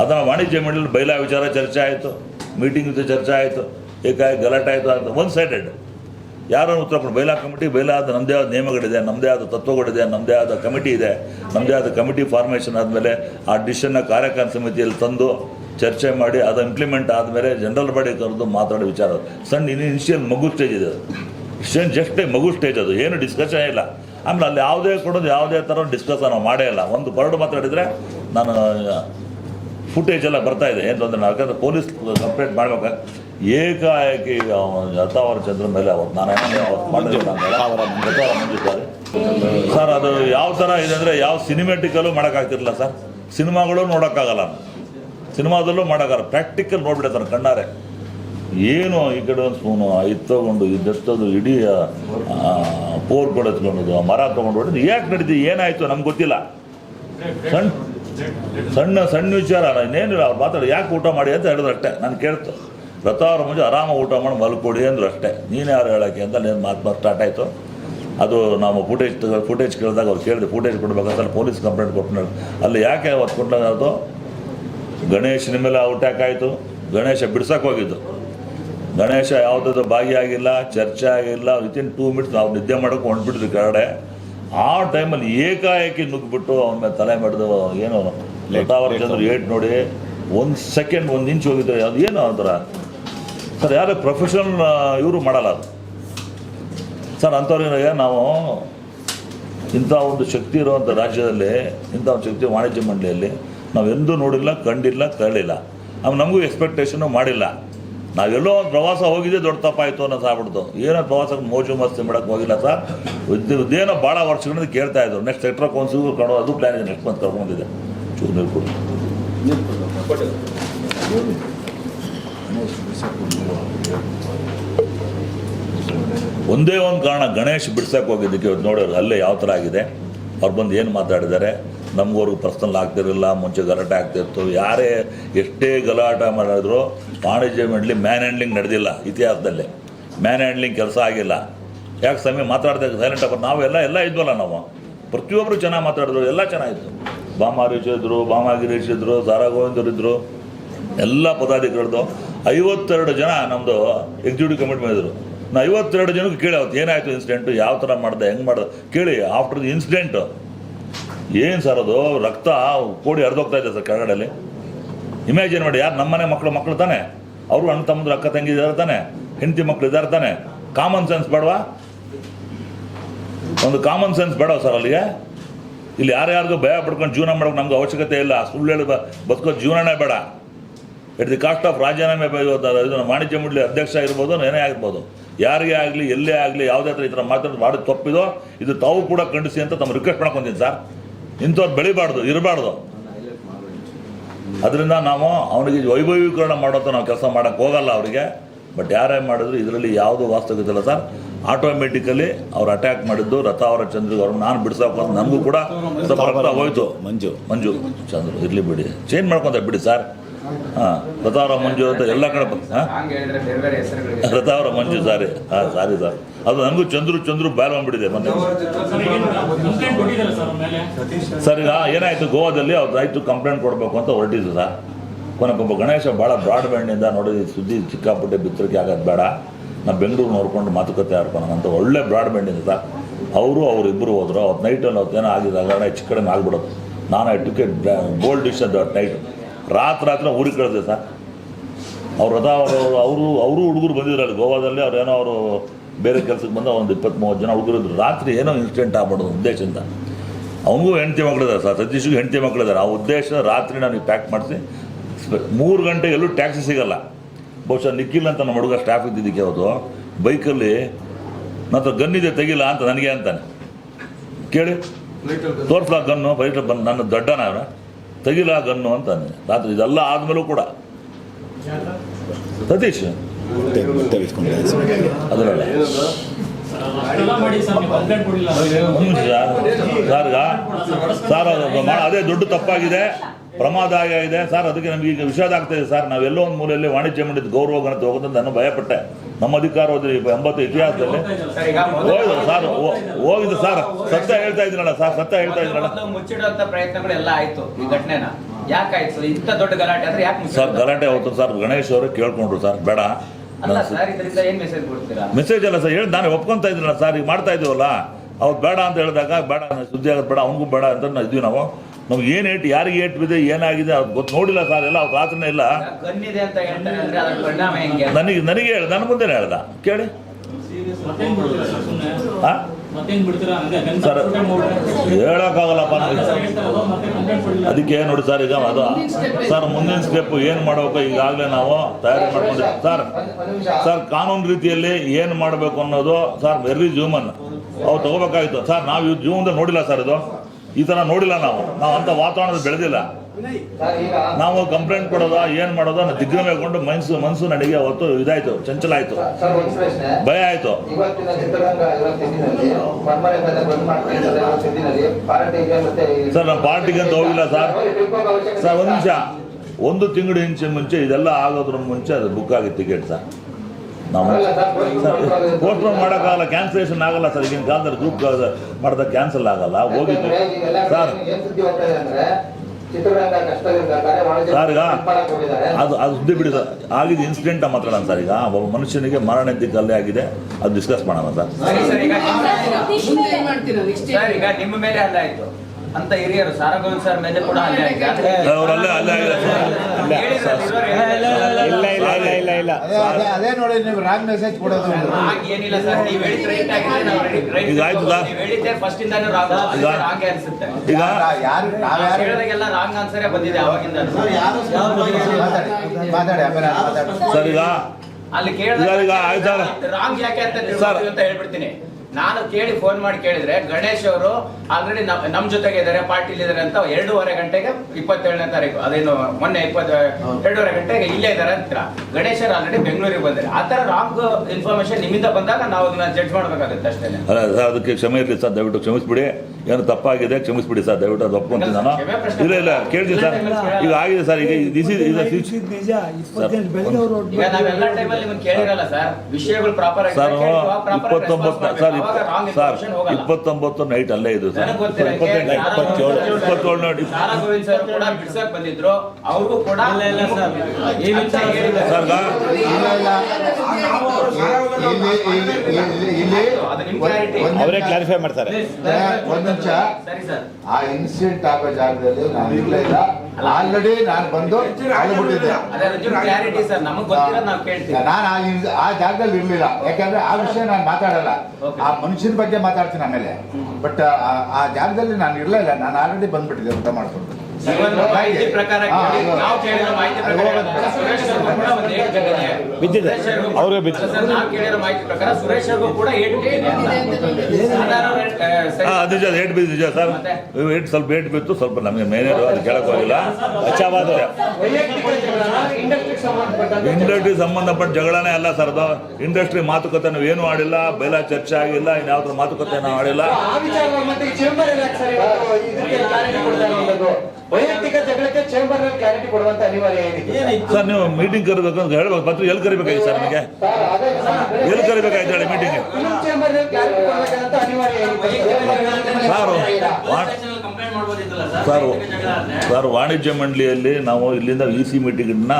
ಅದನ್ನು ವಾಣಿಜ್ಯ ಮಂಡಳಿ ಬೈಲಾ ವಿಚಾರ ಚರ್ಚೆ ಆಯಿತು ಮೀಟಿಂಗ್ ಜೊತೆ ಚರ್ಚೆ ಆಯಿತು, ಏಕಾಏಕಿ ಗಲಾಟೆ ಆಯಿತು ಅಂತ ಒನ್ ಸೈಡೆಡ್ ಯಾರೋ ಉತ್ತರ ಕೊಡು ಬೈಲಾ ಕಮಿಟಿ ಬೈಲಾ ಆದ ನಮ್ಮದೇ ಆದ ನಿಯಮಗಳಿದೆ ನಮ್ಮದೇ ಆದ ತತ್ವಗಳಿದೆ ನಮ್ಮದೇ ಆದ ಕಮಿಟಿ ಇದೆ. ನಮ್ಮದೇ ಆದ ಕಮಿಟಿ ಫಾರ್ಮೇಷನ್ ಆದಮೇಲೆ ಆ ಡಿಸಿಷನ್ನ ಕಾರ್ಯಕಾರಿ ಸಮಿತಿಯಲ್ಲಿ ತಂದು ಚರ್ಚೆ ಮಾಡಿ ಅದು ಇಂಪ್ಲಿಮೆಂಟ್ ಆದಮೇಲೆ ಜನರಲ್ ಬಾಡಿ ಕರೆದು ಮಾತಾಡೋ ವಿಚಾರ. ಸಣ್ಣ ಇನಿಷಿಯಲ್ ಮಗು ಸ್ಟೇಜ್ ಇದೆ. ಅದು ಜಸ್ಟ್ ಮಗು ಸ್ಟೇಜ್ ಅದು. ಏನು ಡಿಸ್ಕಷನ್ ಇಲ್ಲ. ಆಮೇಲೆ ಅಲ್ಲಿ ಯಾವುದೇ ಕೊಡೋದು ಯಾವುದೇ ಥರ ಡಿಸ್ಕಸ್ ನಾವು ಮಾಡೇ ಇಲ್ಲ. ಒಂದು ಬರ್ಡ್ ಮಾತಾಡಿದರೆ ನಾನು ಫುಟೇಜ್ ಎಲ್ಲ ಬರ್ತಾ ಇದೆ. ಏನು ತೊಂದರೆ. ಯಾಕಂದ್ರೆ ಪೊಲೀಸ್ ಕಂಪ್ಲೇಂಟ್ ಮಾಡ್ಬೇಕು. ಏಕಾಏಕಿ ಲತಾವರ ಚಂದ್ರ ಮೇಲೆ ಅವತ್ತು ನಾನು ಮಾಡಿಲ್ಲ ಸರ್ ಅದು ಯಾವ ಥರ ಇದೆ ಅಂದರೆ ಯಾವ ಸಿನಿಮೆಟಿಕಲ್ಲೂ ಮಾಡೋಕ್ಕಾಗ್ತಿರಲಿಲ್ಲ ಸರ್. ಸಿನಿಮಾಗಳು ನೋಡೋಕ್ಕಾಗಲ್ಲ. ಸಿನಿಮಾದಲ್ಲೂ ಮಾಡೋಕ್ಕಾಗಲ್ಲ. ಪ್ರಾಕ್ಟಿಕಲ್ ನೋಡ್ಬಿಡ್ತಾರೆ ಕಣ್ಣಾರೆ. ಏನು ಈ ಕಡೆ ಒಂದು ಸ್ಪೂನು ಇದು ತೊಗೊಂಡು ಇದು ಎತ್ತೋದು ಇಡೀ ಪೋರ್ಗಳು ಕೂಡ ಎತ್ಕೊಳ್ಳೋದು ಮರ ತೊಗೊಂಡು ಹೊಡೆದು ಯಾಕೆ ನಡೀತಿ ಏನಾಯಿತು ನಮ್ಗೆ ಗೊತ್ತಿಲ್ಲ. ಸಣ್ಣ ಸಣ್ಣ ಸಣ್ಣ ವಿಚಾರ ಇನ್ನೇನಿಲ್ಲ ಅವ್ರು ಮಾತಾಡಿ, ಯಾಕೆ ಊಟ ಮಾಡಿ ಅಂತ ಹೇಳಿದ್ರು ಅಷ್ಟೇ, ನಾನು ಕೇಳ್ತು. ರಥ ಅವ್ರ ಮುಂಚೆ ಊಟ ಮಾಡಿ ಮಲ್ಕೊಡಿ ಅಂದ್ರೆ ಅಷ್ಟೇ. ನೀನು ಯಾರು ಹೇಳಕ್ಕೆ ಅಂತ ನೀನು ಮಾತು ಸ್ಟಾರ್ಟ್ ಆಯಿತು. ಅದು ನಾವು ಫುಟೇಜ್ ಫುಟೇಜ್ ಕೇಳಿದಾಗ ಅವ್ರು ಕೇಳಿದೆ ಫುಟೇಜ್ ಕೊಡ್ಬೇಕಂತ ಅಲ್ಲಿ ಪೊಲೀಸ್ ಕಂಪ್ಲೇಂಟ್ ಕೊಟ್ಟು ಅಲ್ಲಿ ಯಾಕೆ ಅವತ್ತು ಕೊಟ್ಟಾಗ ಅದು ಗಣೇಶನ ಮೇಲೆ ಔಟ್ಯಾಕ್ ಆಯಿತು? ಗಣೇಶ ಬಿಡ್ಸಕ್ಕೆ ಹೋಗಿದ್ದು. ಗಣೇಶ ಯಾವುದಾದ್ರು ಭಾಗಿಯಾಗಿಲ್ಲ, ಚರ್ಚೆ ಆಗಿಲ್ಲ ವಿತಿನ್ ಟೂ ಮಿನಿಟ್ಸ್ ನಾವು ನಿದ್ದೆ ಮಾಡೋಕೆ ಹೊಂಟ್ಬಿಟ್ಟಿದ್ವಿ ಕೆಳಗಡೆ. ಆ ಟೈಮಲ್ಲಿ ಏಕಾಏಕಿ ನುಗ್ಗಿಬಿಟ್ಟು ಅವನ ಮೇಲೆ ತಲೆ ಮಾಡಿದ ಏನು. ಲತಾವರ ಚಂದ್ರ ಏಟ್ ನೋಡಿ ಒಂದು ಸೆಕೆಂಡ್ ಒಂದು ಇಂಚ್ ಹೋಗಿದ್ದು ಅದು ಏನು ಅಂತಾರ ಸರ್ ಯಾರು ಪ್ರೊಫೆಷನಲ್ ಇವರು ಮಾಡಲ್ಲ ಅದು. ಸರ್ ಅಂಥವ್ರಿಗೆ ನಾವು ಇಂಥ ಒಂದು ಶಕ್ತಿ ಇರುವಂಥ ರಾಜ್ಯದಲ್ಲಿ ಇಂಥ ಒಂದು ಶಕ್ತಿ ವಾಣಿಜ್ಯ ಮಂಡಳಿಯಲ್ಲಿ ನಾವು ಎಂದೂ ನೋಡಿಲ್ಲ ಕಂಡಿಲ್ಲ ಕೇಳಿಲ್ಲ ಆಮೇಲೆ ನಮಗೂ ಎಕ್ಸ್ಪೆಕ್ಟೇಷನು ಮಾಡಿಲ್ಲ. ನಾವೆಲ್ಲೋ ಒಂದು ಪ್ರವಾಸ ಹೋಗಿದ್ದೆ ದೊಡ್ಡ ತಪ್ಪಾಯಿತು ಅನ್ನೋ ಸಾಗ್ಬಿಡ್ತು ಏನೋ ಪ್ರವಾಸಕ್ಕೆ ಮೋಜು ಮಸ್ತಿ ಮಾಡಕ್ಕೆ ಹೋಗಿಲ್ಲ ಸರ್. ಇದ್- ಇದೇನೋ ಭಾಳ ವರ್ಷಗಳಿಂದ ಕೇಳ್ತಾ ಇದ್ರು. ನೆಕ್ಸ್ಟ್ ಸೆಕ್ಟರ್ ಕೌನ್ಸಿಲ್ ಕಣೋ, ಅದು ಪ್ಲ್ಯಾನ್ ಇದೆ. ನೆಕ್ಸ್ಟ್ ಮಂತ್ ಕರ್ಕೊಂಡಿದೆ ನೀರು ಒಂದೇ ಒಂದು ಕಾರಣ ಗಣೇಶ್ ಬಿಡ್ಸಕ್ಕೆ ಹೋಗಿದ್ದಕ್ಕೆ ಇವತ್ತು ನೋಡೋರು ಅಲ್ಲೇ ಯಾವ ಥರ ಆಗಿದೆ? ಅವ್ರು ಬಂದು ಏನು ಮಾತಾಡಿದ್ದಾರೆ? ನಮಗವ್ರಿಗೆ ಪರ್ಸ್ನಲ್ ಆಗ್ತಿರಲಿಲ್ಲ, ಮುಂಚೆ ಗಲಾಟೆ ಆಗ್ತಿತ್ತು. ಯಾರೇ ಎಷ್ಟೇ ಗಲಾಟೆ ಮಾಡಿದ್ರು, ವಾಣಿಜ್ಯ ಮಂಡಳಿ ಮ್ಯಾನ್ ಹ್ಯಾಂಡ್ಲಿಂಗ್ ನಡೆದಿಲ್ಲ ಇತಿಹಾಸದಲ್ಲಿ. ಮ್ಯಾನ್ ಹ್ಯಾಂಡ್ಲಿಂಗ್ ಕೆಲಸ ಆಗಿಲ್ಲ. ಯಾಕೆ ಸಮಯ ಮಾತಾಡ್ತಾ ಸೈಲೆಂಟ್ ಆಗಿ ನಾವೆಲ್ಲ ಎಲ್ಲ ಇದ್ವಲ್ಲ ನಾವು. ಪ್ರತಿಯೊಬ್ಬರು ಚೆನ್ನಾಗಿ ಮಾತಾಡಿದ್ರು, ಎಲ್ಲ ಚೆನ್ನಾಗಿತ್ತು. ಬಾಮಾರೀಶ್ ಇದ್ರು, ಬಾಮಾಗಿರೀಶ್ ಇದ್ರು ಸಾರಾ ಗೋವಿಂದರು ಇದ್ರು. ಎಲ್ಲ ಪದಾಧಿಕಾರಿಗಳದ್ದು ಐವತ್ತೆರಡು ಜನ ನಮ್ಮದು ಎಕ್ಸಿಕ್ಯೂಟಿವ್ ಕಮಿಟಿ ಮಾಡಿದ್ರು ನಾ ಐವತ್ತೆರಡು ಜನಕ್ಕೆ ಕೇಳಿ ಅವತ್ತು ಏನಾಯಿತು ಇನ್ಸಿಡೆಂಟು ಯಾವ ಥರ ಮಾಡ್ದೆ, ಹೆಂಗೆ ಮಾಡಿದೆ, ಕೇಳಿ ಆಫ್ಟರ್ ದಿ ಇನ್ಸಿಡೆಂಟು ಏನು ಸರ್ ಅದು? ರಕ್ತ ಕೋಡಿ ಹರಿದೋಗ್ತಾ ಇದೆ ಸರ್ ಕನ್ನಡಲ್ಲಿ ಇಮ್ಯಾಜಿನ್ ಮಾಡಿ, ಯಾರು ನಮ್ಮನೆ ಮಕ್ಕಳು ಮಕ್ಕಳು ತಾನೆ? ಅವರು ಅಣ್ಣ ತಮ್ಮದ್ರು ಅಕ್ಕ ತಂಗಿ ಇದ್ದಾರೆ ತಾನೆ? ಹೆಂಡತಿ ಮಕ್ಕಳು ಇದ್ದಾರೆ ತಾನೆ? ಕಾಮನ್ ಸೆನ್ಸ್ ಬೇಡವಾ? ಒಂದು ಕಾಮನ್ ಸೆನ್ಸ್ ಬೇಡವ ಸರ್ ಅಲ್ಲಿಗೆ? ಇಲ್ಲಿ ಯಾರ್ಯಾರಿಗೂ ಭಯ ಪಡ್ಕೊಂಡು ಜೀವನ ಮಾಡೋಕೆ ನಮ್ಗೆ ಅವಶ್ಯಕತೆ ಇಲ್ಲ. ಸುಳ್ಳು ಹೇಳಿ ಬದುಕೋ ಜೀವನನೇ ಬೇಡ. ಇಟ್ ದಿ ಕಾಸ್ಟ್ ಆಫ್ ರಾಜೀನಾಮೆ ಇದು ವಾಣಿಜ್ಯ ಮಂಡಳಿ ಅಧ್ಯಕ್ಷ ಆಗಿರ್ಬೋದು ಏನೇ ಆಗಿರ್ಬೋದು. ಯಾರಿಗೇ ಆಗಲಿ, ಎಲ್ಲೇ ಆಗಲಿ, ಯಾವುದೇ ಥರ ಈ ಥರ ಮಾತಾಡೋದು, ಮಾಡೋದು ತಪ್ಪಿದೋ, ಇದು ತಾವು ಕೂಡ ಖಂಡಿಸಿ ಅಂತ ತಮ್ಮ ರಿಕ್ವೆಸ್ಟ್ ಮಾಡ್ಕೊಂತೀನಿ ಸರ್. ಇಂಥವ್ರು ಬೆಳಿಬಾರ್ದು ಇರಬಾರ್ದು. ಅದರಿಂದ ನಾವು ಅವನಿಗೆ ವೈಭವೀಕರಣ ಮಾಡೋದು ನಾವು ಕೆಲಸ ಮಾಡೋಕ್ಕೆ ಹೋಗಲ್ಲ ಅವರಿಗೆ. ಬಟ್ ಯಾರೇ ಮಾಡಿದ್ರು ಇದರಲ್ಲಿ ಯಾವುದು ವಾಸ್ತವಿಕಲ್ಲ ಸರ್. ಆಟೋಮೆಟಿಕಲಿ ಅವ್ರು ಅಟ್ಯಾಕ್ ಮಾಡಿದ್ದು ರಥ ಅವರ ಚಂದ್ರ ಅವ್ರು ನಾನು ಬಿಡಿಸೋಕೆ ನನಗೂ ಕೂಡ ಸ್ವಲ್ಪ ರಕ್ತ ಹೋಯ್ತು. ಮಂಜು. ಮಂಜು. ಚಂದ್ರು ಇರಲಿ ಬಿಡಿ. ಚೇಂಜ್ ಮಾಡ್ಕೊಂತ ಬಿಡಿ ಸರ್. ಹಾಂ ರಥಾವರ ಮಂಜು ಅಂತ ಎಲ್ಲ ಕಡೆ ಹಾಂ? ಹಂಗೆ ಹೇಳಿದ್ರೆ ಬೇರೆ ಬೇರೆ ಹೆಸರುಗಳಿದೆ. ರಥಾವರ ಮಂಜು ಸಾರಿ ಹಾಂ ಸಾರಿ ಸರ್ ಅದು ನನಗೂ ಚಂದ್ರು ಚಂದ್ರು ಬ್ಯಾಲ್ ಬಂದ್ಬಿಟ್ಟಿದೆ ಮತ್ತೆ ಸರಿ, ಈಗ ಏನಾಯಿತು? ಗೋವಾದಲ್ಲಿ ಅವ್ರು ರೈತರು ಕಂಪ್ಲೇಂಟ್ ಕೊಡಬೇಕು ಅಂತ ಹೊರಟಿದ್ರು ಸರ್. ಕೊನೆಗೊಬ್ಬ ಗಣೇಶ ಭಾಳ ಬ್ರಾಡ್ ಬ್ಯಾಂಡಿಂದ ನೋಡಿ ಸುದ್ದಿ ಚಿಕ್ಕಾಪುಟ್ಟೆ ಬಿತ್ತರಿಕೆ ಆಗೋದು ಬೇಡ. ನಾವು ಬೆಂಗಳೂರು ನೋಡ್ಕೊಂಡು ಮಾತುಕತೆ ಆಡ್ಕೊಳ ಅಂತ ಒಳ್ಳೆ ಬ್ರಾಡ್ ಬ್ಯಾಂಡಿಂದ ಅವರು ಅವರಿಬ್ಬರು ಹೋದ್ರು. ಅವತ್ತು ನೈಟಲ್ಲಿ ಅವತ್ತು ಏನೋ ಆಗಿದಾಗ ಹೆಚ್ಚು ಕಡಿಮೆ ಆಗ್ಬಿಡೋದು. ನಾನು ಐ ಟಿಕೆಟ್ ಗೋಲ್ಡ್ ಡಿಶ್ ಅದು ನೈಟ್ ರಾತ್ರಿ ರಾತ್ರಿ ಊರಿಗೆ ಸರ್. ಅವ್ರು ಅದ ಅವರು ಅವರು ಅವರು ಹುಡುಗರು ಬಂದಿದ್ರಲ್ಲಿ ಗೋವಾದಲ್ಲಿ ಅವ್ರು ಏನೋ ಅವರು ಬೇರೆ ಕೆಲಸಕ್ಕೆ ಬಂದ ಒಂದು ಇಪ್ಪತ್ತು ಮೂವತ್ತು ಜನ ಹುಡುಗರು ರಾತ್ರಿ ಏನೋ ಇನ್ಸಿಡೆಂಟ್ ಆಗ್ಬಾರ್ದು ಉದ್ದೇಶದಿಂದ. ಅವನಿಗೂ ಹೆಂಡತಿ ಮಕ್ಕಳಿದ್ದಾರೆ ಸರ್. ಸತೀಶ್ಗೂ ಹೆಂಡತಿ ಮಕ್ಕಳಿದ್ದಾರೆ ಆ ಉದ್ದೇಶ ರಾತ್ರಿ ನಾನು ಪ್ಯಾಕ್ ಮಾಡಿಸಿ ಮೂರು ಗಂಟೆಗೆಲ್ಲೂ ಟ್ಯಾಕ್ಸಿ ಸಿಗಲ್ಲ. ಬಹುಶಃ ನಿಖಿಲ್ ಅಂತ ನಮ್ಮ ಹುಡುಗ ಸ್ಟಾಫ್ ಇದ್ದಿದ್ದಕ್ಕೆ ಅವತ್ತು ಬೈಕಲ್ಲಿ ನಂತರ ಗನ್ನಿದೆ ತೆಗಿಲ್ಲ ಅಂತ ನನಗೆ ಅಂತಾನೆ. ಕೇಳಿ. ತೋರ್ಸ್ಲಾ ಗನ್ನು ಬೈಟ್ ಬಂದು ನನ್ನ ದೊಡ್ಡನ. ತೆಗಿಲ್ಲ ಗನ್ನು ಅಂತಾನೆ. ರಾತ್ರಿ ಇದೆಲ್ಲ ಆದಮೇಲೂ ಕೂಡ. ಸತೀಶ್. ತೆಗೆದುಕೊಂಡಿದ್ದಾರೆ ಸರ್ ಅದರಲ್ಲ. ಅಷ್ಟೆಲ್ಲ ಮಾಡಿ ಸರ್ ಅದು ದೊಡ್ಡ ತಪ್ಪಾಗಿದೆ ಪ್ರಮಾದ ಆಗಿದೆ ಸರ್ ಅದಕ್ಕೆ ನಮಗೆ ಈಗ ವಿಷಾದ ಆಗ್ತಿದೆ ಸರ್. ನಾವೆಲ್ಲೋ ಒಂದು ಮೂಲೆಯಲ್ಲಿ ವಾಣಿಜ್ಯ ಮಂಡಿದ ಗೌರವ ಗಣತೆ ಹೋಗೋದಂತ ನಾನು ಭಯಪಟ್ಟೆ. ನಮ್ಮ ಅಧಿಕಾರ ಹೋದ್ರೆ ಎಂಬತ್ತು ಇತಿಹಾಸದಲ್ಲಿ. ಹೋಗಿದ್ರು ಸರ್ ಹೋಗಿದ್ರು ಸರ್. ಸತ್ಯ ಹೇಳ್ತಾ ಇದ್ರಲ್ಲ ಸರ್ ಸತ್ಯ ಹೇಳ್ತಾ ಇದ್ರಲ್ಲ ಮುಚ್ಚಿಡುವಂತ ಪ್ರಯತ್ನಗಳು ಪ್ರಯತ್ನಗಳೆಲ್ಲ ಆಯ್ತು ಈ ಘಟನೆನ. ಯಾಕಾಯ್ತು ಇಂಥ ದೊಡ್ಡ ಗಲಾಟೆ ಅಂದ್ರೆ ಯಾಕೆ ಸರ್ ಗಲಾಟೆ ಅವತ್ತು ಸರ್ ಗಣೇಶ್ ಅವರು ಕೇಳ್ಕೊಂಡ್ರು ಸರ್ ಬೇಡ. ಅಲ್ಲ ಸರ್ ಇದರಿಂದ ಏನ್ ಮೆಸೇಜ್ ಕೊಡ್ತೀರಾ? ಮೆಸೇಜ್ ಅಲ್ಲ ಸರ್ ಹೇಳಿ ನಾನು ಒಪ್ಕೊಂತ ಇದ್ರಲ್ಲ ಸರ್ ಈಗ ಮಾಡ್ತಾ ಇದೀವಲ್ಲ? ಅವ್ರು ಬೇಡ ಅಂತ ಹೇಳಿದಾಗ ಬೇಡ ನಾನು ಸುದ್ದಿ ಆಗೋದು ಬೇಡ ಅವನಿಗೂ ಬೇಡ ಅಂತ ನಾವು ಇದ್ವಿ ನಾವು. ನಮ್ಗೆ ಏನು ಏಟ್ ಯಾರಿಗೆ ಏಟ್ ಬಿದೆ ಏನಾಗಿದೆ ಅದು ಗೊತ್ತು ನೋಡಿಲ್ಲ ಸರ್ ಎಲ್ಲ ಅವ್ರ ಆತನೇ ಇಲ್ಲ. ಗನ್ನಿದೆ ಅಂತ ಹೇಳ್ತಾರೆ ಅಂದ್ರೆ ಅದ್ರ ಪರಿಣಾಮ ಹೆಂಗೆ? ನನಗೆ ನನಗೆ ಹೇಳಿ ನನ್ನ ಮುಂದೆ ಹೇಳ್ದ. ಕೇಳಿ. ಸರ್ ಹೇಳಕ್ಕಾಗಲ್ಲಪ್ಪ. ಅದಕ್ಕೆ ನೋಡಿ ಸರ್ ಈಗ ಅದು ಸರ್ ಮುಂದಿನ ಸ್ಟೆಪ್ ಏನು ಮಾಡಬೇಕು? ಈಗಾಗಲೇ ನಾವು ತಯಾರಿ ಮಾಡ್ಕೊಂಡಿದ್ದೀವಿ ಸರ್ ಸರ್ ಕಾನೂನು ರೀತಿಯಲ್ಲಿ ಏನು ಮಾಡಬೇಕು ಅನ್ನೋದು ಸರ್ ವೆರಿ ಹ್ಯೂಮನ್ ಅವು ತಗೋಬೇಕಾಗಿತ್ತು. ಸರ್ ನಾವು ಇವ್ರು ಜೀವನದಲ್ಲಿ ನೋಡಿಲ್ಲ ಸರ್ ಇದು. ಈ ಥರ ನೋಡಿಲ್ಲ ನಾವು. ನಾವು ಅಂತ ವಾತಾವರಣದಲ್ಲಿ ಬೆಳೆದಿಲ್ಲ. ನಾವು ಕಂಪ್ಲೇಂಟ್ ಕೊಡೋದ ಏನು ಮಾಡೋದ ದಿಗ್ಗಮೆಗೊಂಡು ಮನಸ್ಸು ಮನಸ್ಸು ನನಗೆ ಅವತ್ತು ಇದಾಯ್ತು ಚಂಚಲ ಆಯ್ತು. ಭಯ ಆಯ್ತು. ಸರ್ ನಮ್ಮ ಪಾರ್ಟಿಗೆ ಅಂತ ಹೋಗಿಲ್ಲ ಸರ್. ಸರ್ ಒಂದು. ನಿಮಿಷ. ಒಂದು ತಿಂಗಳು ಇಂಚೆ ಮುಂಚೆ ಇದೆಲ್ಲ ಆಗೋದ್ರ ಮುಂಚೆ ಅದು ಬುಕ್ ಆಗಿ ಟಿಕೆಟ್ ಸರ್. ನಾವು ಪೋಸ್ಟ್ಪೋನ್ ಮಾಡೋಕ್ಕಾಗಲ್ಲ ಕ್ಯಾನ್ಸಲೇಷನ್ ಆಗಲ್ಲ ಸರ್. ಈಗಿನ ಕಾಲದಲ್ಲಿ ಗ್ರೂಪ್ ಮಾಡ್ದಾಗ ಕ್ಯಾನ್ಸಲ್ ಆಗಲ್ಲ. ಹೋಗಿದ್ದು ಸರ್. ಸರ್ ಈಗ ಅದು ಅದು ಸುದ್ದಿ ಬಿಡಿ ಸರ್ ಇನ್ಸಿಡೆಂಟ್ ಇನ್ಸಿಡೆಂಟ್ ಮಾತಾಡೋಣ ಸರ್ ಈಗ ಒಬ್ಬ ಮನುಷ್ಯನಿಗೆ ಮರಣಕ್ಕೆ ಕಲ್ಲೆ ಆಗಿದೆ ಅದು ಡಿಸ್ಕಸ್ ಮಾಡೋಣ ಸರ್. ಅಂತ ಹಿರಿಯರು ಸಾರಗೋವಿಂದ್ ಸರ್ ಮೇಲೆ ಕೂಡ ಅಲ್ಲೇ. ಇಲ್ಲ ಇಲ್ಲ ಇಲ್ಲ ಇಲ್ಲ ಅದೇ ನೋಡಿ ನೀವು ರಾಂಗ್ ಮೆಸೇಜ್ ಕೊಡೋದು. ಏನಿಲ್ಲ ಸರ್ ನೀವು ಹೇಳಿದ್ ರೈಟ್ ಆಗಿದೆ ನಾವು ರೈಟ್. ನೀವು ಹೇಳಿದ್ದೆ ಫಸ್ಟ್ ಇಂದಾನು ರಾಂಗ್ ರಾಂಗ್ ಅನ್ಸುತ್ತೆ ಈಗ ಯಾರು ನಾವು ಹೇಳಿದಾಗೆಲ್ಲ ರಾಂಗ್ ಆನ್ಸರೇ ಬಂದಿದೆ ಅವಾಗಿಂದ ಯಾರು ಮಾತಾಡಿ ಆಮೇಲೆ ಮಾತಾಡಿ ಸರ್ ಈಗ ಅಲ್ಲಿ ಈಗ ರಾಂಗ್ ಯಾಕೆ. ಅಂತ ಹೇಳ್ಬಿಡ್ತೀನಿ ನಾನು ಕೇಳಿ ಫೋನ್ ಮಾಡಿ ಕೇಳಿದ್ರೆ ಗಣೇಶ್ ಅವರು ಆಲ್ರೆಡಿ ನಮ್ ಜೊತೆಗೆ ಇದ್ದಾರೆ ಪಾರ್ಟಿಲಿ ಇದಾರೆ ಅಂತ ಎರಡೂವರೆ ಗಂಟೆಗೆ ಇಪ್ಪತ್ತೇಳನೇ ತಾರೀಕು ಅದೇನು ಮೊನ್ನೆ ಇಪ್ಪತ್ ಎರಡೂವರೆ ಗಂಟೆಗೆ ಇಲ್ಲೇ ಇದಾರೆ ಅಂತ ಗಣೇಶರ್ ಆಲ್ರೆಡಿ ಬೆಂಗಳೂರಿಗೆ ಬಂದಿದ್ದಾರೆ. ಆ ತರ ರಾಂಗ್ ಇನ್ಫಾರ್ಮೇಶನ್ ನಿಮ್ಮಿಂದ ಬಂದಾಗ ನಾವು ಅದನ್ನ ಜಡ್ಜ್ ಮಾಡ್ಬೇಕಾಗುತ್ತೆ ಅಷ್ಟೇ. ಅಲ್ಲ ಸರ್ ಅದಕ್ಕೆ ಕ್ಷಮೆ ಇರಲಿ ಸರ್ ದಯವಿಟ್ಟು ಕ್ಷಮಿಸ್ಬಿಡಿ. ಏನು ತಪ್ಪಾಗಿದೆ ಕ್ಷಮಿಸ್ಬಿಡಿ ಸರ್ ದಯವಿಟ್ಟು ಅದು ಒಪ್ಕೊಂತೀನಿ ನಾನು. ಇಲ್ಲ ಇಲ್ಲ ಕೇಳ್ತೀನಿ ಸರ್. ಈಗ ಆಗಿದೆ ಸರ್ ಈಗ ದಿಸ್ ಇಸ್ ಈಗ ನಾವೆಲ್ಲ ಟೈಮಲ್ಲಿ ನಿಮ್ಗೆ ಕೇಳಿರಲ್ಲ ಸರ್ ವಿಷಯಗಳು ಪ್ರಾಪರ್ ಸರ್ ಇಪ್ಪತ್ತೊಂಬತ್ತು ಸರ್ ಸರ್ ಇಪ್ಪತ್ತೊಂಬತ್ತು ನೈಟ್ ಅಲ್ಲೇ ಇದು ಸರ್ ಇಪ್ಪತ್ತೇಳು ಇಪ್ಪತ್ತೇಳು ನೋಡಿ ಸಾರಾ ಅವರೇ ಕ್ಲಾರಿಫೈ ಮಾಡ್ತಾರೆ. ಒಂದ್ ನಿಮಿಷ ಸರಿ ಸರ್. ಆ ಇನ್ಸಿಡೆಂಟ್ ಆಗೋ ಜಾಗದಲ್ಲಿ ನಾನು ಇರ್ಲಿಲ್ಲ ಇಲ್ಲ. ಆಲ್ರೆಡಿ ನಾನು ಬಂದು ಕೇಳ್ತೀವಿ. ನಾನು ಆ ಜಾಗದಲ್ಲಿ ಇರ್ಲಿಲ್ಲ. ಯಾಕಂದ್ರೆ ಆ ವಿಷಯ ನಾನು ಮಾತಾಡಲ್ಲ. ಆ ಮನುಷ್ಯನ ಬಗ್ಗೆ ಮಾತಾಡ್ತೀನಿ ಆಮೇಲೆ. ಬಟ್ ಆ ಜಾಗದಲ್ಲಿ ನಾನು ಇರ್ಲಿಲ್ಲ ನಾನು ಆಲ್ರೆಡಿ ಬಂದ್ಬಿಟ್ಟಿದ್ದೆ ಊಟ ಮಾಡ್ಕೊಂಡು. ಮಾಹಿತಿ ಪ್ರಕಾರ ಹಾ, ಕೇಳಿ- ಅದು- ನಾವು ಕೇಳಿರೋ ಮಾಹಿತಿ ಪ್ರಕಾರ ಸುರೇಶ್ ಅವ್ರಿಗೂ ಕೂಡ ಒಂದು ಏಟು ಬಿದ್ದಿದೆ. ಬಿದ್ದಿದೆ. ಅವ್ರಿಗೂ- ಬಿದ್ದಿದೆ. ನಾವು ಕೇಳಿರೋ ಮಾಹಿತಿ ಪ್ರಕಾರ ಸುರೇಶ್ ಅವ್ರಿಗೂ ಕೂಡ ಏಟು ಬಿದ್ದಿದೆ ಅದು ನಿಜ ಏಟ್ ಬಿದ್ದು ನಿಜ ಸರ್? ಏಟ್ ಸ್ವಲ್ಪ ಏಟ್ ಬಿತ್ತು ಸ್ವಲ್ಪ ನಮಗೆ ಮೇನೇರು ಅದು ಕೇಳಕ್ಕೋಗಿಲ್ಲ ಬಚಾವಾದ ಇಂಡಸ್ಟ್ರಿ ಸಂಬಂಧಪಟ್ಟ ಜಗಳನೇ ಅಲ್ಲ ಸರ್ ಅದು. ಇಂಡಸ್ಟ್ರಿ ಮಾತುಕತೆ ನಾವು ಏನು ಆಡಿಲ್ಲ ಬೆಲೆ ಚರ್ಚೆ ಆಗಿಲ್ಲ ಇನ್ಯಾವ್ದ್ರ ಮಾತುಕತೆ ನಾವು ಆಡಿಲ್ಲ. ಆ ವಿಚಾರ ಮತ್ತೆ ಚೇಂಬರ್ ಸರ್ ಇವತ್ತು ಇದಕ್ಕೆ ಕ್ಲಾರಿಟಿ ಕೊಡ್ತಾ ಇರುವಂತದ್ದು ವೈಯಕ್ತಿಕ ಜಗಳಕ್ಕೆ ಚೇಂಬರ್ ಕ್ಲಾರಿಟಿ ಕೊಡುವಂತ ಅನಿವಾರ್ಯ ಏನಿದೆ? ಸರ್ ನೀವು ಮೀಟಿಂಗ್ ಕರಿಬೇಕು ಅಂತ ಹೇಳ್ಬೇಕು. ಪತ್ರ ಎಲ್ಲಿ ಕರಿಬೇಕಾಗಿತ್ತು ಸರ್ ನಿಮಗೆ? ಸರ್ ಅದೇ ಸರ್ ಎಲ್ಲಿ ಕರಿಬೇಕಾಯ್ತು ಹೇಳಿ ಮೀಟಿಂಗ್ ಫಿಲ್ಮ್ ಚೇಂಬರ್ ಕ್ಲಾರಿಟಿ ಕೊಡ್ಬೇಕಂತ ಅನಿವಾರ್ಯ ಏನಿದೆ? ಸಾರು ವಾ- ಕಂಪ್ಲೇಂಟ್ ಮಾಡ್ಬೋದಿತ್ತಲ್ಲ ಸರ್ ಸರ್ ವಾಣಿಜ್ಯ ಮಂಡಳಿಯಲ್ಲಿ ನಾವು ಇಲ್ಲಿಂದ ವಿ ಸಿ ಮೀಟಿಂಗ್ನ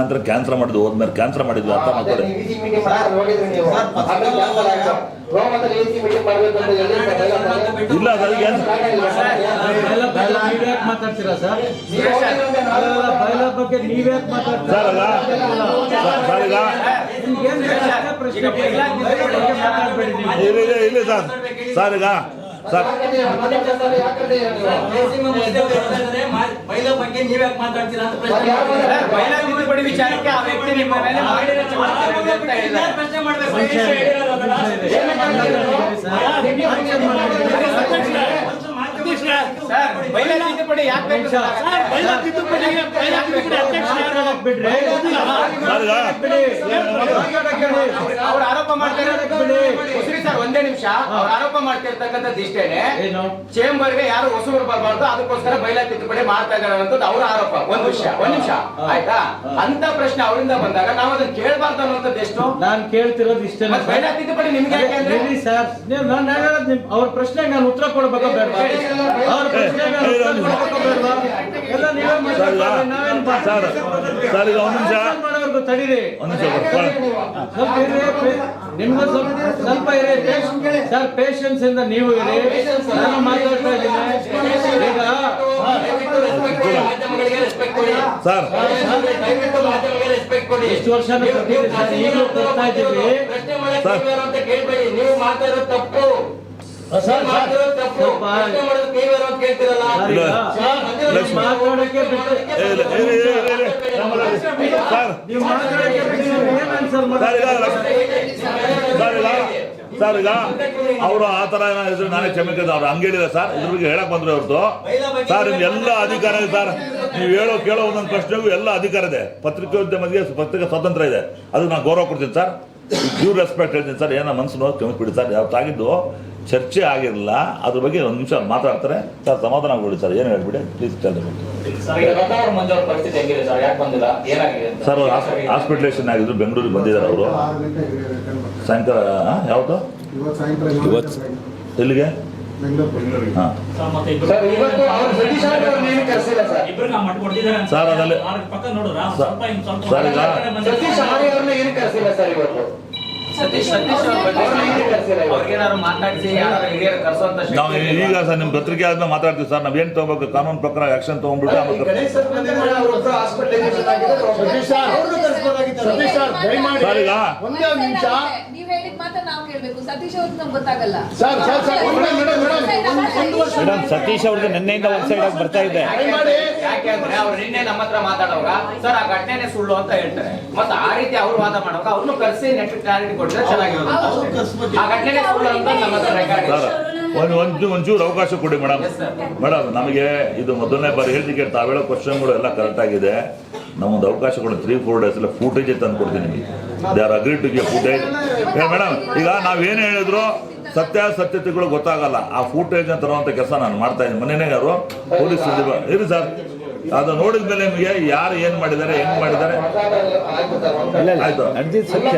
ಅಂತ ಕ್ಯಾನ್ಸಲ್ ಮಾಡಿದ್ವಿ ಹೋದ್ಮೇಲೆ ಕ್ಯಾನ್ಸಲ್ ಮಾಡಿದ್ವಿ ಅಂತ ಮಾಡ್ತಾರೆ ಇಲ್ಲ ಸರ್ ಸರ್ ಅಲ್ಲ ಈಗ ಇಲ್ಲ ಸರ್ ಸರ್ ಈಗ ಸರ್ ಯಾಕಂದ್ರೆ ಹನ್ನೊಂದು ಕೆಲಸದಲ್ಲಿ ಯಾಕಂದ್ರೆ ನೀವು? ಬಗ್ಗೆ ನೀವ್ಯಾಕೆ ಮಾತಾಡ್ತೀರಾ ವಿಚಾರಕ್ಕೆ ಆ ವ್ಯಕ್ತಿ ನಿಮ್ಮ ಮೇಲೆ. ಪ್ರಶ್ನೆ ಮಾಡ್ಬೇಕು ಅವ್ರು ಆರೋಪ ಮಾಡ್ತಾರೆ ಸರ್ ಒಂದೇ ನಿಮಿಷ ಅವ್ರು ಆರೋಪ ಮಾಡ್ತಿರ್ತಕ್ಕಂಥದ್ದು ಇಷ್ಟೇನೆ? ಚೇಂಬರ್ಗೆ ಯಾರು ಹೊಸಬರು ಬರಬಾರ್ದು ಅದಕ್ಕೋಸ್ಕರ ಬೈಲಾ ತಿದ್ದುಪಡಿ ಮಾಡ್ತಾ ಇದ್ದಾರೆ ಅನ್ನೋದು ಅವ್ರ ಆರೋಪ ಒಂದ್ ವಿಷಯ ಒಂದ್ ನಿಮಿಷ ಆಯ್ತಾ ಅಂತ ಪ್ರಶ್ನೆ ಅವರಿಂದ ಬಂದಾಗ ನಾವು ಅದನ್ನ ಕೇಳಬಾರ್ದು ಅನ್ನೋಂಥದ್ದು ಎಷ್ಟು ನಾನು ಕೇಳ್ತಿರೋದು ಇಷ್ಟೇ ಬೈಲಾ ತಿದ್ದುಪಡಿ ನಿಮ್ಗೆ ಯಾಕೆ ಸರ್ ನೀವು ನಾನು ಅವ್ರ ಪ್ರಶ್ನೆಗೆ ನಾನು ಉತ್ತರ ಕೊಡ್ಬೇಕಾ ಸರ್ ಸರ್ ಈಗ ಒಂದು ತಡೀರಿ ಒಂದು ನಿಮಿಷ ಸ್ವಲ್ಪ ಸ್ವಲ್ಪ ಇರಿ ಸರ್ ಪೇಷನ್ಸ್ ಇಂದ ನೀವು ಮಾತಾಡ್ತಾ ಇದ್ದೀನಿ ಈಗ. ಸರ್ ವರ್ಷ. ಪ್ರಶ್ನೆ ಅಂತ ನೀವು ಮಾತಾಡೋದು ತಪ್ಪು ಸರ್, ಈಗ ಅವರು ಆ ತರ ಏನಾದ್ರು ನಾನೇ ಕ್ಷಮೆ ಕೇಳಿದ ಅವ್ರು ಹಂಗೆ ಹೇಳಿಲ್ಲ ಸರ್. ಇದ್ರ ಬಗ್ಗೆ ಹೇಳಕ್ ಬಂದ್ರೆ ಅವ್ರದ್ದು ಸರ್ ನಿಮ್ಗೆ ಎಲ್ಲ ಅಧಿಕಾರ ಇದೆ ಸರ್. ನೀವು ಹೇಳೋ ಕೇಳೋ ಒಂದೊಂದು ಪ್ರಶ್ನೆಗೂ ಎಲ್ಲ ಅಧಿಕಾರ ಇದೆ. ಪತ್ರಿಕೋದ್ಯಮಕ್ಕೆ ಪತ್ರಿಕೆ ಸ್ವಾತಂತ್ರ್ಯ ಇದೆ. ಅದಕ್ಕೆ ನಾನು ಗೌರವ ಕೊಡ್ತೀನಿ ಸರ್. ಡ್ಯೂ ರೆಸ್ಪೆಕ್ಟ್ ಹೇಳ್ತೀನಿ ಸರ್. ಏನೋ ಮನಸ್ಸು ನೋವು ಕ್ಷಮಿಸ್ಬಿಡಿ ಸರ್. ಯಾವತ್ತಾಗಿದ್ದು ಚರ್ಚೆ ಆಗಿರಲಿಲ್ಲ ಅದ್ರ ಬಗ್ಗೆ ಒಂದು ನಿಮಿಷ ಮಾತಾಡ್ತಾರೆ. ಸರ್ ಸಮಾಧಾನ ಕೊಡಿ ಸರ್. ಏನು ಹೇಳ್ಬಿಡಿ? ಪ್ಲೀಸ್ ಟೆಲ್ ಸರ್ ಅವ್ರ ಪರಿಸ್ಥಿತಿ ಹೆಂಗಿದೆ ಸರ್? ಯಾಕೆ ಬಂದಿಲ್ಲ? ಏನಾಗಿದೆ ಸರ್ ಹಾಸ್ಪಿಟಲೇಷನ್ ಆಗಿದ್ರು ಬೆಂಗಳೂರಿಗೆ ಬಂದಿದ್ದಾರೆ ಅವರು. ಸಾಯಂಕಾಲ ಯಾವುದು ಯಾವತ್ತು? ಇವತ್ತು. ಎಲ್ಲಿಗೆ? ಸರ್, ಮತ್ತೆ ಸರ್ ಅದ್ರಲ್ಲಿ- ಈಗ-. ಸತೀಶ್ ಸತೀಶ್ ಅವ್ರ ಬಗ್ಗೆ ಅವ್ರಿಗೇನಾದ್ರು ಮಾತಾಡಿಸಿ ಯಾರು ಹಿರಿಯರು ನಾವು ಈಗ ಸರ್ ನಿಮ್ಮ ಪತ್ರಿಕೆ ಆದ್ಮೇಲೆ ಮಾತಾಡ್ತೀವಿ ಸರ್ ನಾವೇನು ತಗೋಬೇಕು? ಕಾನೂನು ಪ್ರಕಾರ ಆಕ್ಷನ್ ತಗೊಂಡ್ಬಿಟ್ಟು ಆಮೇಲೆ ಸರ್ ಈಗ ಒಂದೇ ಒಂದು ನಿಮಿಷ ನೀವ್ ಹೇಳಿದ ಮಾತ್ರ ನಾವು ಕೇಳ್ಬೇಕು ಸತೀಶ್ ಅವ್ರಿಗೆ ನಮ್ಗೆ ಗೊತ್ತಾಗಲ್ಲ. Sir, sir, sir, madam, madam, Satish ಅವ್ರದ್ದು ನಿನ್ನೆಯಿಂದ ಒಂದ್ ಸೈಡ್ ಆಗಿ ಬರ್ತಾ ಇದೆ. ಯಾಕೆ ಅಂದ್ರೆ ಅವ್ರು ನಿನ್ನೆ ನಮ್ಮ ಹತ್ರ ಮಾತಾಡುವಾಗ ಸರ್ ಆ ಘಟನೆನೇ ಸುಳ್ಳು ಅಂತ ಹೇಳ್ತಾರೆ. ಮತ್ತೆ ಆ ರೀತಿ ಅವ್ರು ವಾದ ಮಾಡುವಾಗ ಅವ್ರನ್ನು ಕರೆಸಿ ನೆಟ್ ಕ್ಲಾರಿಟಿ ಕೊಟ್ಟರೆ ಚೆನ್ನಾಗಿರುತ್ತೆ. ಆ ಘಟನೆನೇ ಸುಳ್ಳು ಅಂತ ನಮ್ಮ ಹತ್ರ ರೆಕಾರ್ಡ್ ಸರ್ ಒಂದು ಒಂದು ಒಂಚೂರು ಅವಕಾಶ ಕೊಡಿ ಮೇಡಮ್. ಮೇಡಮ್ ನಮಗೆ ಇದು ಮೊದಲನೇ ಬಾರಿ ಹೇಳ್ತಿಗೆ ತಾವೇಳೋ ಕ್ವಶನ್ಗಳು ಎಲ್ಲ ಕರೆಕ್ಟ್ ಆಗಿದೆ. ನಮ್ಮೊಂದು ಅವಕಾಶ ಕೊಡಿ ತ್ರೀ ಫೋರ್ ಡೇಸ್ ಎಲ್ಲ ಫೂಟೇಜ್ ತಂದು ಕೊಡ್ತೀನಿ ನಿಮಗೆ. They are agree to get footage madam ಈಗ ನಾವೇನು ಹೇಳಿದ್ರು? ಸತ್ಯಾಸತ್ಯತೆಗಳು ಗೊತ್ತಾಗಲ್ಲ. ಆ ಫೂಟೇಜ್ ತರುವಂತ ಕೆಲಸ ನಾನು ಮಾಡ್ತಾ ಇದ್ದೀನಿ. ಮೊನ್ನೆನೇ ಅವರು ಪೊಲೀಸ್ ಇರಿ ಸರ್. ಅದು ನೋಡಿದ ಮೇಲೆ ನಿಮಗೆ ಯಾರು ಏನು ಮಾಡಿದ್ದಾರೆ ಹೆಂಗ್ ಮಾಡಿದ್ದಾರೆ? ಸರ್ ಸತ್ಯ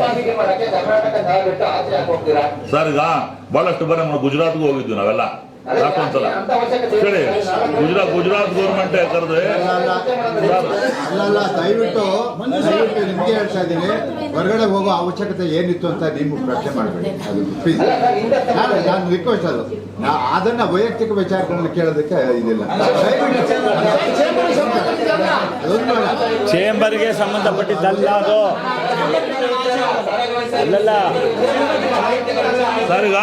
ಈಗ ಬಹಳಷ್ಟು ಬಾರಿ ನಾವು ಗುಜರಾತ್ಗೂ ಹೋಗಿದ್ವಿ ನಾವೆಲ್ಲ. ಅಂತ ಕೇಳಿ ಗುಜರಾತ್ ಗುಜರಾತ್ ಗೌರ್ಮೆಂಟ್ ಕರೆದ್ರೆ ಅಲ್ಲಲ್ಲ ದಯವಿಟ್ಟು ದಯವಿಟ್ಟು ನಿಮ್ಗೆ ಹೇಳ್ತಾ ಇದ್ದೀನಿ ಹೊರಗಡೆ ಹೋಗೋ ಅವಶ್ಯಕತೆ ಏನಿತ್ತು ಅಂತ ನೀವು ಪ್ರಶ್ನೆ ಮಾಡಬೇಡಿ. ಅದು ನಾನು ರಿಕ್ವೆಸ್ಟ್ ಅದು. ನಾ- ಅದನ್ನ ವೈಯಕ್ತಿಕ ವಿಚಾರಗಳನ್ನ ಕೇಳೋದಕ್ಕೆ ಇದಿಲ್ಲ. ಚೇಂಬರ್ಗೆ ಸಂಬಂಧಪಟ್ಟಿದ್ದಲ್ಲ ಅದು. ಅಲ್ಲಲ್ಲ. ಸರಿಗ?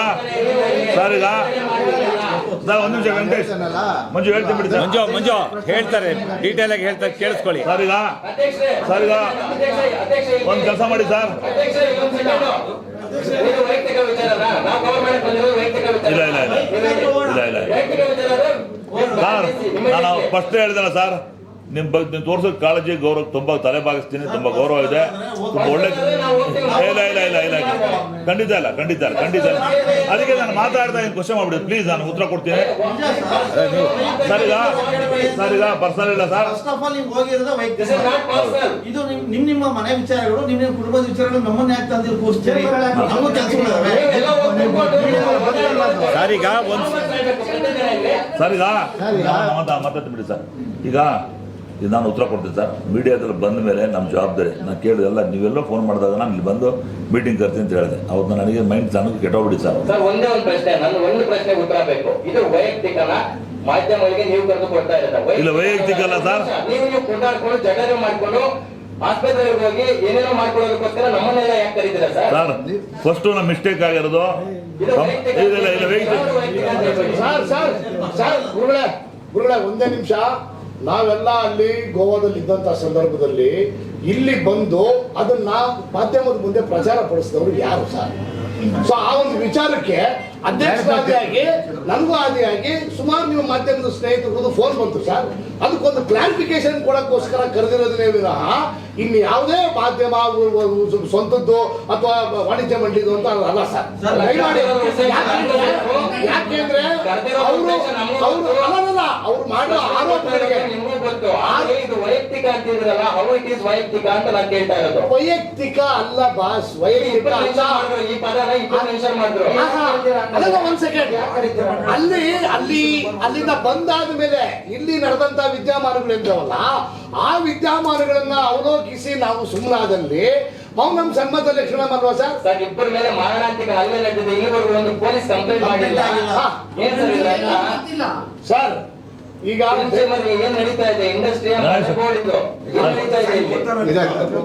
ಈಗ ಸರ್ ಒಂದು ನಿಮಿಷ ವೆಂಕಟೇಶ್. ಮಂಜು ಹೇಳ್ತೀನಿ ಬಿಡಿ ಸರ್. ಮಂಜು ಮಂಜು ಹೇಳ್ತಾರೆ ಡೀಟೇಲ್ ಆಗಿ ಹೇಳ್ತಾರೆ ಕೇಳಿಸ್ಕೊಳ್ಳಿ. ಸರ್ ಈಗ ಅಧ್ಯಕ್ಷರೇ ಸರ್ ಈಗ ಒಂದು ಕೆಲಸ ಮಾಡಿ ಸರ್. ಅಧ್ಯಕ್ಷರೇ ಇನ್ನೊಂದು ಸೆಕೆಂಡು. ಇದು ವೈಯಕ್ತಿಕ ವಿಚಾರನಾ ನಾವು ಗೌರ್ಮೆಂಟ್ ಬಂದಿರೋದು ವೈಯಕ್ತಿಕ ವಿಚಾರ. ಇಲ್ಲ, ಇಲ್ಲ, ಇಲ್ಲ. ಇಲ್ಲ, ಇಲ್ಲ, ಇಲ್ಲ. ವೈಯಕ್ತಿಕ ವಿಚಾರ ಸರ್ ನಾನು ಫಸ್ಟ್ ಹೇಳಿದಲ್ಲ ಸರ್. ನಿಮ್ ಬಗ್ಗೆ ನೀವು ತೋರ್ಸೋದ್ ಕಾಳಜಿ ಗೌರವ ತುಂಬಾ ತಲೆ ಬಾಗಿಸ್ತೀನಿ ತುಂಬಾ ಗೌರವ ಇದೆ. ತುಂಬಾ ಒಳ್ಳೆ ಇಲ್ಲ ಇಲ್ಲ ಇಲ್ಲ ಇಲ್ಲ ಇಲ್ಲ. ಖಂಡಿತ ಇಲ್ಲ ಖಂಡಿತ ಇಲ್ಲ ಖಂಡಿತ ಇಲ್ಲ. ಅದಕ್ಕೆ ನಾನು ಮಾತಾಡ್ತಾ ಇದ್ದೀನಿ ಕ್ವಶನ್ ಮಾಡ್ಬಿಡಿ ಪ್ಲೀಸ್ ನಾನು ಉತ್ತರ ಕೊಡ್ತೀನಿ. ಸರಿ ಗಾ ಸರ್ ಈಗ ಪರ್ಸನಲ್ ಇಲ್ಲ ಸರ್? ಫಸ್ಟ್ ಆಫ್ ಆಲ್ ನೀವು ಹೋಗಿರೋದು. ಇದು ನಿಮ್ಮ ನಿಮ್ ನಿಮ್ಮ ಮನೆ ವಿಚಾರಗಳು ನಿಮ್ ನಿಮ್ಮ ಕುಟುಂಬದ ವಿಚಾರಗಳು ನಮ್ಮನ್ನ ಯಾಕೆ ತಂದಿರು ಕೂರಿಸ್ತೀರಿ ನಮ್ಮ ಕೆಲಸಗಳಿದಾವೆ ನೀವೆಲ್ಲ ಹೋಗಿ ತಿಳ್ಕೊಂಡು ಸರ್ ಈಗ ಒಂದ್ ಸರ್ ಈಗ ನಾನು ಮಾತಾಡ್ತೀನಿ ಸರ್. ಈಗ ಇದು ನಾನು ಉತ್ತರ ಕೊಡ್ತೀನಿ ಸರ್. ಮೀಡಿಯಾದಲ್ಲಿ ಬಂದ ಮೇಲೆ ನಮ್ಮ ಜವಾಬ್ದಾರಿ. ನಾನು ಕೇಳಿದೆಲ್ಲ ನೀವೆಲ್ಲ ಫೋನ್ ಮಾಡಿದಾಗ ನಾನು ಇಲ್ಲಿ ಬಂದು ಮೀಟಿಂಗ್ ಕರ್ತೀನಿ ಅಂತ ಹೇಳಿದೆ. ಅವತ್ತು ನನಗೆ ಮೈಂಡ್ ನನಗೆ ಕೆಟ್ಟೋಗ್ಬಿಡಿ ಸರ್. ಸರ್ ಒಂದೇ ಒಂದು ಪ್ರಶ್ನೆ. ನನ್ನ ಒಂದು ಪ್ರಶ್ನೆ ಉತ್ತರ ಬೇಕು. ಇದು ವೈಯಕ್ತಿಕನ ಮಾಧ್ಯಮಗಳಿಗೆ ನೀವು ಕರೆದು ಕೊಡ್ತಾ ಇರೋದ. ಇಲ್ಲ, ವೈಯಕ್ತಿಕ ಅಲ್ಲ ಸರ್. ನೀವು ನೀವು ಕೊಂಡಾಡ್ಕೊಂಡು ಜಗಳ ಮಾಡ್ಕೊಂಡು ಆಸ್ಪತ್ರೆಗೆ ಹೋಗಿ ಏನೇನೋ ಮಾಡ್ಕೊಳ್ಳೋದಕ್ಕೋಸ್ಕರ ನಮ್ಮನ್ನೆಲ್ಲ ಯಾಕೆ ಕರೀತೀರಾ ಸರ್? ಸರ್ ಫಸ್ಟ್ ನಮ್ಮ ಮಿಸ್ಟೇಕ್ ಆಗಿರೋದು. ಇಲ್ಲ ಇಲ್ಲ ವೈಯಕ್ತಿಕ. ಸರ್ ಸರ್ ಸರ್ ಗುರುಗಳ ಗುರುಗಳ ಒಂದೇ ನಿಮಿಷ. ನಾವೆಲ್ಲ ಅಲ್ಲಿ ಗೋವಾದಲ್ಲಿ ಇದ್ದಂತ ಸಂದರ್ಭದಲ್ಲಿ ಇಲ್ಲಿ ಬಂದು ಅದನ್ನ ಮಾಧ್ಯಮದ ಮುಂದೆ ಪ್ರಚಾರ ಪಡಿಸಿದವರು ಯಾರು ಸರ್? ಸೊ ಆ ಒಂದು ವಿಚಾರಕ್ಕೆ ಅಧ್ಯಕ್ಷರಾದಿಯಾಗಿ ನನಗೂ ಆದಿಯಾಗಿ ಸುಮಾರು ನಿಮ್ಮ ಮಾಧ್ಯಮದ ಸ್ನೇಹಿತರು ಫೋನ್ ಬಂತು ಸರ್ ಅದಕ್ಕೊಂದು ಕ್ಲಾರಿಫಿಕೇಶನ್ ಕೊಡಕ್ಕೋಸ್ಕರ ಕರೆದಿರೋದನ್ನೇ ವಿರಹ ಇನ್ನು ಯಾವುದೇ ಮಾಧ್ಯಮ ಸ್ವಂತದ್ದು ಅಥವಾ ವಾಣಿಜ್ಯ ಮಂಡಿದು ಅಂತ ಅಲ್ಲ ಸರ್ ಯಾಕೆಂದ್ರೆ- ಅವರು ಅವರು ಅವ್ರು ಮಾಡೋ ಆರೋಪಗಳಿಗೆ ವೈಯಕ್ತಿಕ ಅಂತ ಇದ್ರಲ್ಲ ಹೌ ಇಟ್ ಈಸ್ ವೈಯಕ್ತಿಕ ಅಂತ ನಾನು ಕೇಳ್ತಾ ಇರೋದು. ವೈಯಕ್ತಿಕ ಅಲ್ಲ ಬಾಸ್ ವೈಯಕ್ತಿಕ ಈ ಮೆನ್ಷನ್ ಮಾಡಿದ್ರು ಒಂದ್ ಸೆಕೆಂಡ್ ಅಲ್ಲಿ ಅಲ್ಲಿ ಅಲ್ಲಿಂದ ಬಂದಾದ ಮೇಲೆ ಇಲ್ಲಿ ನಡೆದಂತ ವಿದ್ಯಮಾನಗಳಿದ್ದಾವಲ್ಲ ಆ ವಿದ್ಯಮಾನಗಳನ್ನ ಅವಲೋಕಿಸಿ ನಾವು ಸುಮ್ಮನಾದಲ್ಲಿ ಮೌನಂ ಸಮ್ಮತ ಲಕ್ಷಣ ಮಾಡುವ ಸರ್? ಸರ್ ಇಬ್ಬರ ಮೇಲೆ ಮಾರಣಾಂತಿಕ ಹಲ್ಲೆ ನಡೆದಿದೆ. ಇಲ್ಲಿವರೆಗೂ ಒಂದು ಪೊಲೀಸ್ ಕಂಪ್ಲೇಂಟ್ ಮಾಡಿಲ್ಲ. ಏನ್ ಸರ್ ಈಗ ಏನ್ ನಡೀತಾ ಇದೆ? ಇಂಡಸ್ಟ್ರಿ ನಡೀತಾ ಇದೆ ಇಲ್ಲಿ? ಇದೆ